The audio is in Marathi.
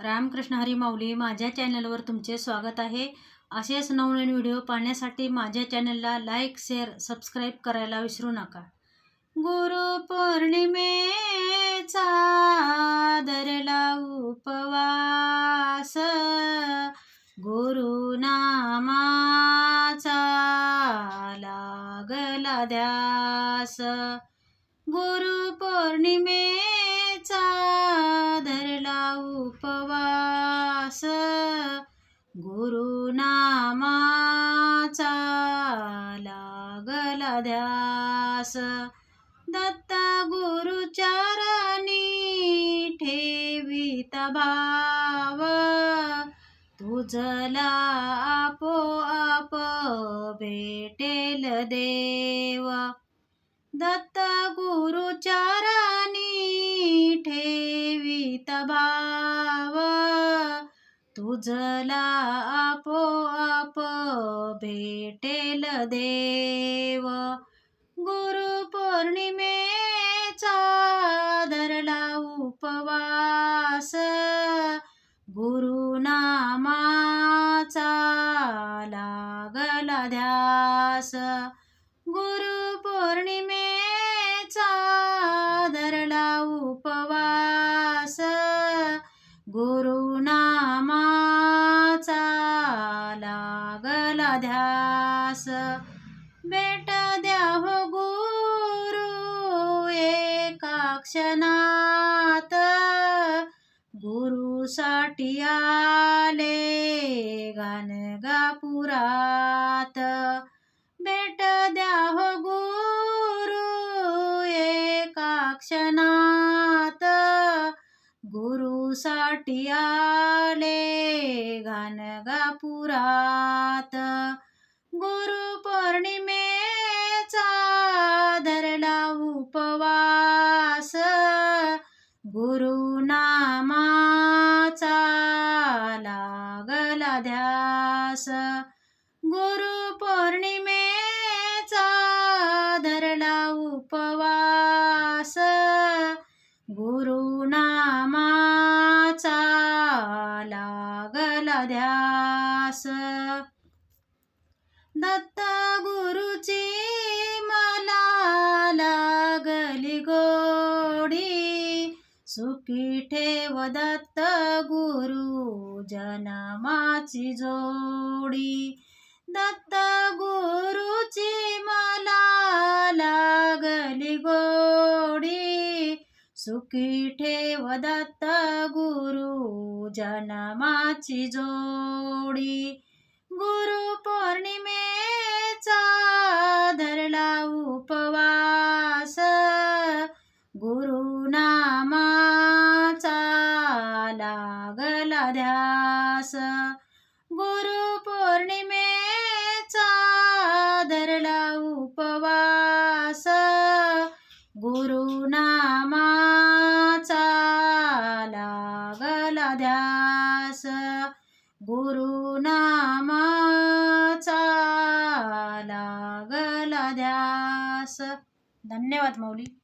रामकृष्ण हरी माऊली माझ्या चॅनलवर तुमचे स्वागत आहे. असेच नवनवीन व्हिडिओ पाहण्यासाठी माझ्या चॅनलला लाईक शेअर सबस्क्राईब करायला विसरू नका. गुरु पौर्णिमेचा दरला उपवास. गुरुनामाचा लागला ध्यास. गुरुपौर्णिमेचा गुरुनामाचा लागला ध्यास. दत्ता गुरुचारानी ठेवीत भाव. तुझला आपोआप भेटेल देव. दत्त गुरुचारानी ठेवीत भाव. तुझला आपोआप भेटेल देव. गुरुपौर्णिमेचा धरला उपवास. गुरुनामाचा लागला ध्यास. गुरुपौर्णिमेचा धरला उपवास. गुरुना ध्यास भेट द्या हो गुरु एका क्षणात गुरुसाठी आले गाणगापुरात भेट द्या हो गुरु एका क्षणात गुरुसाठी आले गुरु पौर्णिमेचा धरला उपवास. गुरुनामाचा लागला ध्यास. गुरुपौर्णिमेचा धरला उपवास. गुरुनामाचा लागला ध्यास. दत्त गुरुची मला लागली गोडी. सुखी ठेव दत्त गुरु जनामाची जोडी. दत्त गुरुची मला लागली गोडी. सुखी ठेव दत्त गुरु जनामाची जोडी. गुरु पौर्णिमेचा धरला उपवास. गुरुनामाचा लागला ध्यास. गुरुपौर्णिमेचा धरला उपवास. गुरुनामाचा लागला ध्यास. गुरुना लागला धन्यवाद माऊली